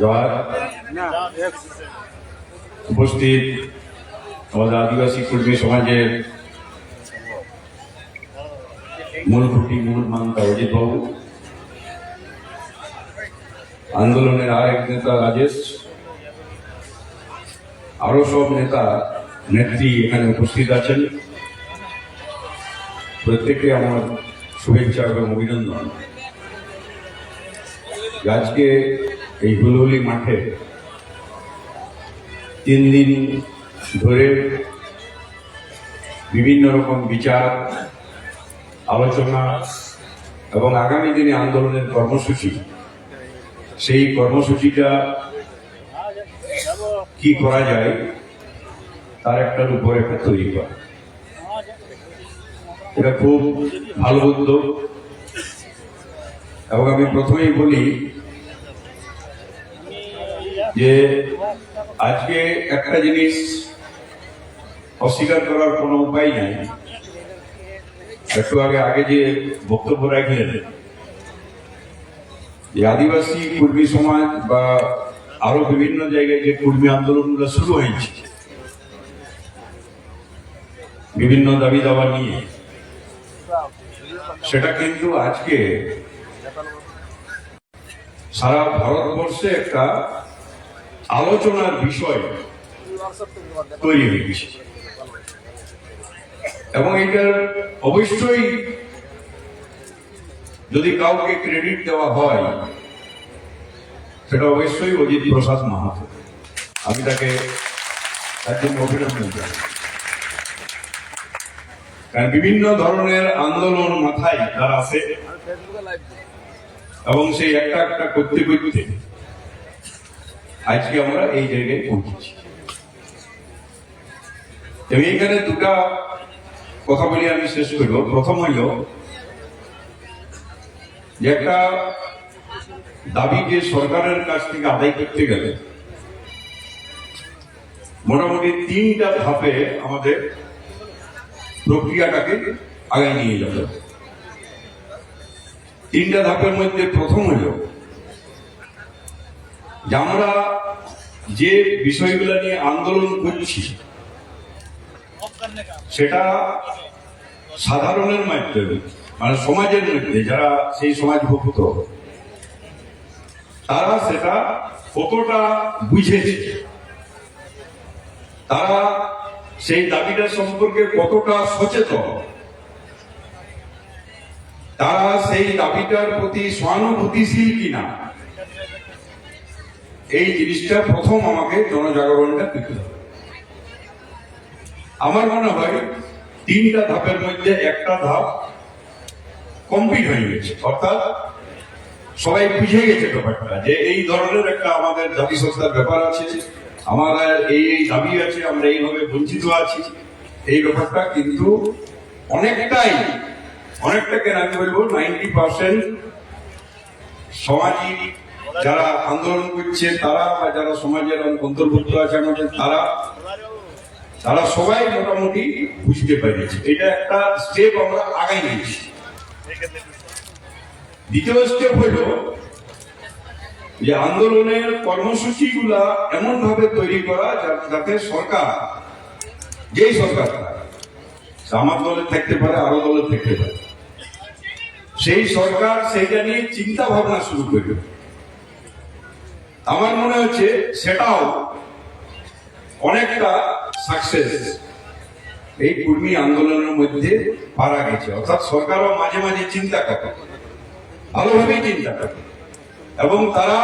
জয় উপস্থিত আমাদের আদিবাসী কর্মী সমাজের মূল খুঁটি মূল মানতা অজিত বাবু আন্দোলনের আর এক নেতা রাজেশ আরও সব নেতা নেত্রী এখানে উপস্থিত আছেন। প্রত্যেককে আমার শুভেচ্ছা এবং অভিনন্দন। আজকে এই হুলহুলি মাঠে তিন দিন ধরে বিভিন্ন রকম বিচার, আলোচনা এবং আগামী দিনে আন্দোলনের কর্মসূচি, সেই কর্মসূচিটা কি করা যায় তার একটা রূপরেখা তৈরি করা। এটা খুব ভালো উদ্যোগ। এবং আমি প্রথমেই বলি যে আজকে একটা জিনিস অস্বীকার করার কোনো উপায় নাই। একটু আগে আগে যে বক্তব্য রাখলেন, যে আদিবাসী কর্মী সমাজ বা আরও বিভিন্ন জায়গায় যে কর্মী আন্দোলনগুলো শুরু হয়েছে, বিভিন্ন দাবি দাবা নিয়ে, সেটা কিন্তু আজকে সারা ভারতবর্ষে একটা আলোচনার বিষয় তৈরি হয়ে গেছে। এবং এটার অবশ্যই যদি কাউকে ক্রেডিট দেওয়া হয়, সেটা অবশ্যই অজিত প্রসাদ মাহাতো। আমি তাকে অভিনন্দন কারণ বিভিন্ন ধরনের আন্দোলন মাথায় তার আছে। এবং সেই একটা একটা করতে করতে আজকে আমরা এই জায়গায় পৌঁছেছি। এবং এখানে দুটা কথা বলি আমি শেষ করব। প্রথম হইল যে একটা দাবিকে সরকারের কাছ থেকে আদায় করতে গেলে মোটামুটি তিনটা ধাপে আমাদের প্রক্রিয়াটাকে আগায় নিয়ে যাবে তিনটা ধাপের মধ্যে প্রথম হল যে আমরা যে বিষয়গুলো নিয়ে আন্দোলন করছি, সেটা সাধারণের মাধ্যমে মানে সমাজের মধ্যে, যারা সেই সমাজভুক্ত তারা সেটা কতটা বুঝেছে? তারা সেই দাবিটা সম্পর্কে কতটা সচেতন? তারা সেই দাবিটার প্রতি সহানুভূতিশীল কিনা? এই জিনিসটা প্রথম আমাকে জনজাগরণটা দিতে হবে। আমার মনে হয় তিনটা ধাপের মধ্যে একটা ধাপ কমপ্লিট হয়ে গেছে। অর্থাৎ সবাই বুঝে গেছে ব্যাপারটা যে এই ধরনের একটা আমাদের জাতিসত্তার ব্যাপার আছে, আমার এই এই দাবি আছে, আমরা এইভাবে বঞ্চিত আছি। এই ব্যাপারটা কিন্তু অনেকটাই অনেকটা কেন আমি বলব নাইনটি পার্সেন্ট সামাজিক যারা আন্দোলন করছে, তারা বা যারা সমাজের অন্তর্ভুক্ত আছে আমাদের, তারা তারা সবাই মোটামুটি বুঝতে পেরেছে। এটা একটা স্টেপ আমরা আগাই নিয়েছি। দ্বিতীয় স্টেপ হল যে আন্দোলনের কর্মসূচিগুলা এমন ভাবে তৈরি করা যা- যাতে সরকার, যেই সরকার আমার দলের থাকতে পারে, আরও দলের থাকতে পারে, সেই সরকার সেইটা নিয়ে চিন্তা ভাবনা শুরু করবে। আমার মনে হচ্ছে সেটাও অনেকটা সাকসেস এই কর্মী আন্দোলনের মধ্যে পারা গেছে। অর্থাৎ সরকারও মাঝে মাঝে চিন্তা করে। ভালোভাবে চিন্তা করে। এবং তারা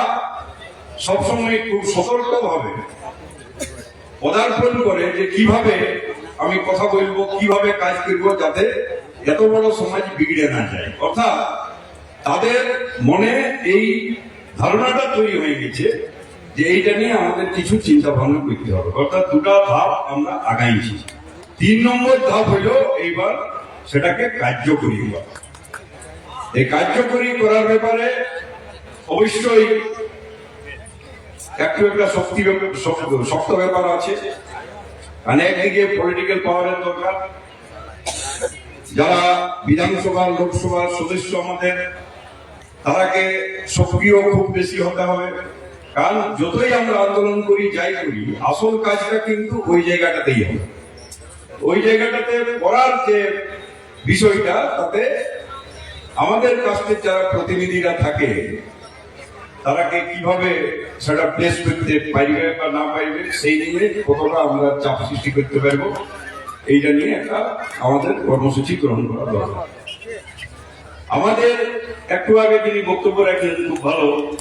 সবসময় খুব সতর্ক ভাবে পদার্পণ করে যে কীভাবে আমি কথা বলব, কীভাবে কাজ করব যাতে এত বড় সমাজ বিগড়ে না যায়। অর্থাৎ তাদের মনে এই ধারণাটা তৈরি হয়ে গেছে যে এইটা নিয়ে আমাদের কিছু চিন্তা ভাবনা করতে হবে। অর্থাৎ দুটা ধাপ আমরা আগাইছি। তিন নম্বর ধাপ হলো এইবার সেটাকে কার্যকরী করা। এই কার্যকরী করার ব্যাপারে অবশ্যই একটু একটা শক্ত- শক্ত ব্যাপার আছে। মানে একদিকে পলিটিক্যাল পাওয়ারের দরকার। যারা বিধানসভা লোকসভার সদস্য আমাদের তারাকে সক্রিয় খুব বেশি হতে হবে। কারণ যতই আমরা আন্দোলন করি, যাই করি, আসল কাজটা কিন্তু ওই জায়গাটাতেই হবে। ওই জায়গাটাতে করার যে বিষয়টা, তাতে আমাদের কাস্টের যারা প্রতিনিধিরা থাকে, তারাকে কীভাবে সেটা প্লেস করতে পারবে বা না পারবে, সেই নিয়ে কতটা আমরা চাপ সৃষ্টি করতে পারব, এইটা নিয়ে একটা আমাদের কর্মসূচি গ্রহণ করা দরকার। আমাদের একটু আগে যিনি বক্তব্য রাখলেন, খুব ভালো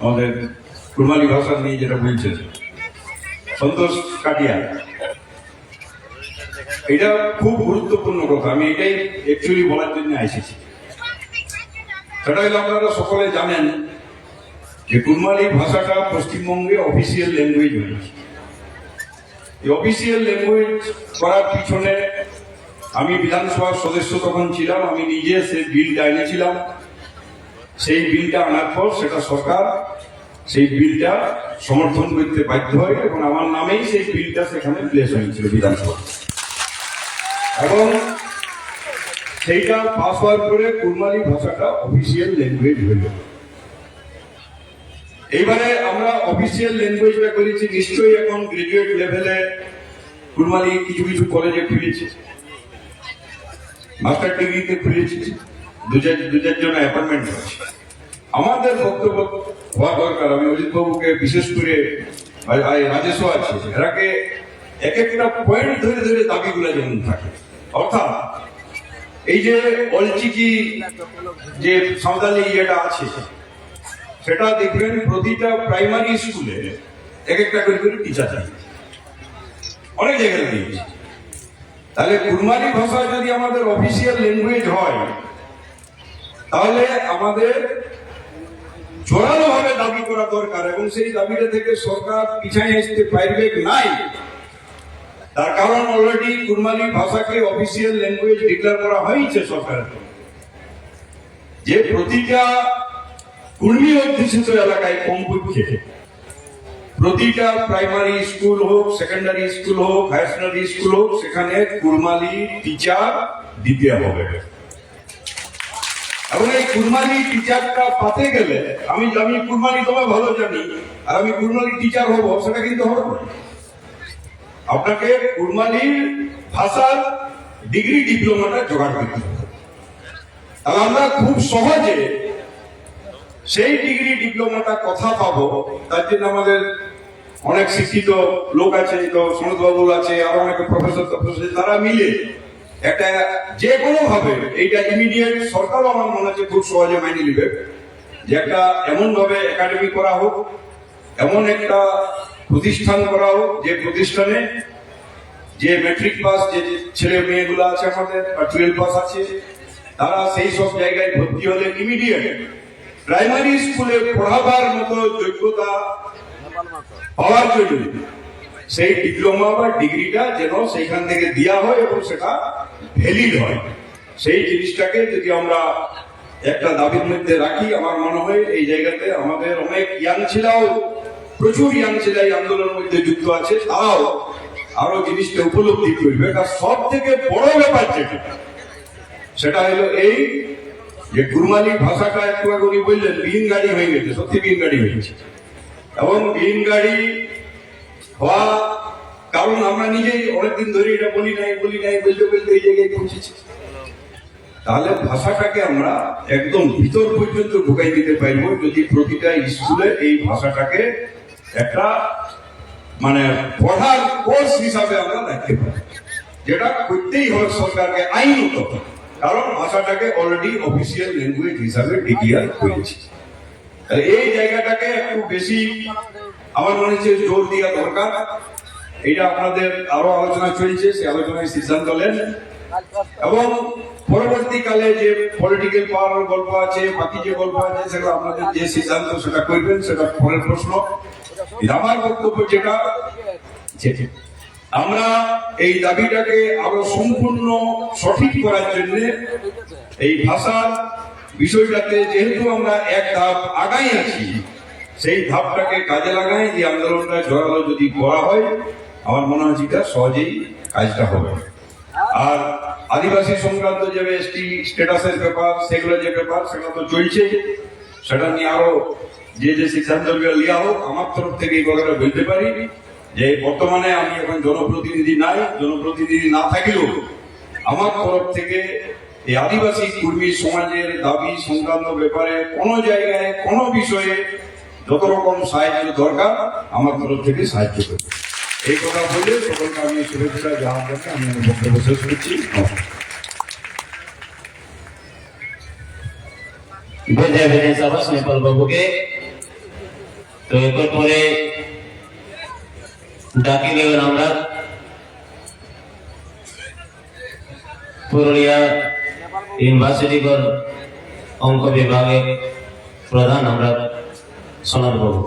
আমাদের কুরমালি ভাষা নিয়ে যেটা বলছেন। সন্তোষ কাটিয়া। এটা খুব গুরুত্বপূর্ণ কথা। আমি এটাই অ্যাকচুয়ালি বলার জন্য এসেছি। সেটা আপনারা সকলে জানেন যে কুরমালি ভাষাটা পশ্চিমবঙ্গে অফিসিয়াল ল্যাঙ্গুয়েজ হয়েছে। এই অফিসিয়াল ল্যাঙ্গুয়েজ করার পিছনে আমি বিধানসভার সদস্য তখন ছিলাম, আমি নিজে সেই বিলটা এনেছিলাম। সেই বিলটা আনার পর সেটা সরকার সেই বিলটা সমর্থন করতে বাধ্য হয় এবং আমার নামেই সেই বিলটা সেখানে প্লেস হয়েছিল বিধানসভা। এবং সেইটা পাস হওয়ার পরে কুরমালি ভাষাটা অফিসিয়াল ল্যাঙ্গুয়েজ হইল এইবারে আমরা অফিসিয়াল ল্যাঙ্গুয়েজটা করেছি, নিশ্চয়ই এখন গ্রাজুয়েট লেভেলে কুরমালি কিছু কিছু কলেজে খুলেছে মাস্টার ডিগ্রিতে খুলেছে। দু চার দু চারজন অ্যাপয়েন্টমেন্ট হচ্ছে আমাদের বক্তব্য হওয়া দরকার। আমি অজিত বাবুকে বিশেষ করে রাজেশও আছে। এরাকে এক একটা পয়েন্ট ধরে ধরে দাবিগুলো যেমন থাকে। অর্থাৎ এই যে অলচিকি যে সাঁওতালি ইয়েটা আছে, সেটা দেখবেন প্রতিটা প্রাইমারি স্কুলে এক একটা করে করে টিচার থাকে। অনেক জায়গায় দিয়েছে তাহলে কুরমানি ভাষা যদি আমাদের অফিসিয়াল ল্যাঙ্গুয়েজ হয়, তাহলে আমাদের জোরালো ভাবে দাবি করা দরকার এবং সেই দাবিটা থেকে সরকার পিছায় আসতে পারবে নাই? তার কারণ অলরেডি কুরমালি ভাষাকে অফিসিয়াল ল্যাঙ্গুয়েজ ডিক্লেয়ার করা হয়েছে সরকারের যে প্রতিটা কুর্মী অধ্যুষিত এলাকায় কমপক্ষে প্রতিটা প্রাইমারি স্কুল হোক সেকেন্ডারি স্কুল হোক হায়ার সেকেন্ডারি স্কুল হোক, সেখানে কুরমালি টিচার দিতে হবে এবং এই কুরমালি টিচারটা পাতে গেলে, আমি আমি কুরমালি তোমায় ভালো জানি, আর আমি কুরমালি টিচার হব, সেটা কিন্তু হবে না। আপনাকে কুরমালির ভাষার ডিগ্রি ডিপ্লোমাটা জোগাড় করতে হবে আমরা খুব সহজে সেই ডিগ্রি ডিপ্লোমাটা কথা পাবো, তার জন্য আমাদের অনেক শিক্ষিত লোক আছে তো সনদ বাবু আছে, আরও অনেক প্রফেসর তারা মিলে একটা যে কোনো ভাবে এইটা ইমিডিয়েট সরকারও আমার মনে হচ্ছে খুব সহজে মাইনে নিবে যে একটা এমন ভাবে একাডেমি করা হোক, এমন একটা প্রতিষ্ঠান করা হোক, যে প্রতিষ্ঠানে যে ম্যাট্রিক পাস যে ছেলে মেয়েগুলো আছে আমাদের, বা টুয়েলভ পাস আছে, তারা সেই সব জায়গায় ভর্তি হলে ইমিডিয়েট প্রাইমারি স্কুলে পড়াবার মতো যোগ্যতা পাওয়ার জন্য। সেই ডিপ্লোমা বা ডিগ্রিটা যেন সেইখান থেকে দেওয়া হয় এবং সেটা ভ্যালিড হয়। সেই জিনিসটাকে যদি আমরা একটা দাবির মধ্যে রাখি, আমার মনে হয় এই জায়গাতে আমাদের অনেক ইয়াং ছেলেও, প্রচুর ইয়াং ছেলে এই আন্দোলনের মধ্যে যুক্ত আছে। তারাও আরও জিনিসটা উপলব্ধি করবে। এটা সব থেকে বড় ব্যাপার যেটা, সেটা হলো এই যে গুরমালি ভাষাটা একটু আগে উনি বললেন, বিহীন গাড়ি হয়ে গেছে। সত্যি বিহীন গাড়ি হয়েছে এবং বিহীন গাড়ি হওয়া কারণ আমরা নিজেই অনেকদিন ধরে এটা বলি নাই বলি নাই, বলতে বলতে এই জায়গায় পৌঁছেছি। তাহলে ভাষাটাকে আমরা একদম ভিতর পর্যন্ত ঢুকাই দিতে পারব যদি প্রতিটা স্কুলে এই ভাষাটাকে একটা মানে পড়ার কোর্স হিসাবে আমরা দেখতে পারি যেটা করতেই হবে সরকারকে আইনত কারণ ভাষাটাকে অলরেডি অফিসিয়াল ল্যাঙ্গুয়েজ হিসাবে ডিক্লিয়ার করেছে। তাহলে এই জায়গাটাকে একটু বেশি আমার মনে হচ্ছে জোর দেওয়া দরকার। এটা আপনাদের আরও আলোচনা চলছে সেই আলোচনায় সিদ্ধান্ত নেন। এবং পরবর্তীকালে যে পলিটিক্যাল পাওয়ার গল্প আছে, বাকি যে গল্প আছে, সেগুলো আপনাদের যে সিদ্ধান্ত সেটা করবেন, সেটা পরের প্রশ্ন। আমার বক্তব্য যেটা আমরা এই দাবিটাকে আরও সম্পূর্ণ সঠিক করার জন্য এই ভাষার বিষয়টাতে যেহেতু আমরা এক ধাপ আগাই আছি, সেই ধাপটাকে কাজে লাগাই যে আন্দোলনটা জোরালো যদি করা হয়, আমার মনে হয় যেটা সহজেই কাজটা হবে। আর আদিবাসী সংক্রান্ত যে এসটি স্ট্যাটাসের ব্যাপার, সেগুলো যে ব্যাপার, সেগুলো তো চলছে। সেটা নিয়ে আরও যে যে সিদ্ধান্তগুলো লিয়া হোক, আমার তরফ থেকে এই কথাটা বলতে পারি যে বর্তমানে আমি এখন জনপ্রতিনিধি নাই। জনপ্রতিনিধি না থাকলেও আমার তরফ থেকে এই আদিবাসী কর্মী সমাজের দাবি সংক্রান্ত ব্যাপারে কোনো জায়গায়, কোনো বিষয়ে যত রকম সাহায্য দরকার, আমার তরফ থেকে সাহায্য করবে। এই কথা বলে সকলকে আমি শুভেচ্ছা জন্য আমি বক্তব্য শেষ করছি। নেপাল বাবুকে। তো এরপর পরে ডাকি দেবেন আমরা। পুরুলিয়া ইউনিভার্সিটির অঙ্ক বিভাগে প্রধান আমরা সোনার বাবু